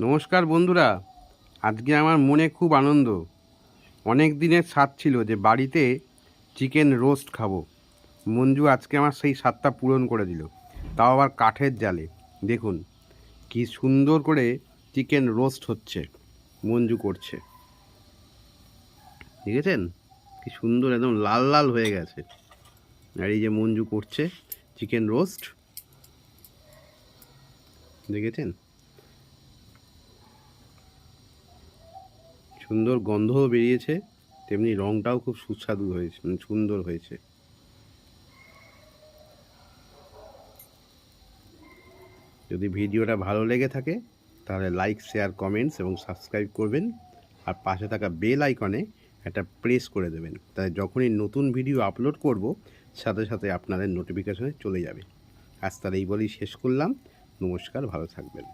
নমস্কার বন্ধুরা। আজকে আমার মনে খুব আনন্দ। অনেক দিনের স্বাদ ছিল যে বাড়িতে চিকেন রোস্ট খাব। মঞ্জু আজকে আমার সেই স্বাদটা পূরণ করে দিল। তাও আবার কাঠের জালে। দেখুন, কি সুন্দর করে চিকেন রোস্ট হচ্ছে, মঞ্জু করছে। দেখেছেন? কি সুন্দর একদম লাল লাল হয়ে গেছে। আর এই যে মঞ্জু করছে চিকেন রোস্ট। দেখেছেন? সুন্দর গন্ধও বেরিয়েছে, তেমনি রংটাও খুব সুস্বাদু হয়েছে মানে সুন্দর হয়েছে। যদি ভিডিওটা ভালো লেগে থাকে, তাহলে লাইক শেয়ার কমেন্টস এবং সাবস্ক্রাইব করবেন, আর পাশে থাকা বেল আইকনে একটা প্রেস করে দেবেন তাই যখনই নতুন ভিডিও আপলোড করব, সাথে সাথে আপনাদের নোটিফিকেশনে চলে যাবে। আজ তাহলে এই বলেই শেষ করলাম, নমস্কার, ভালো থাকবেন।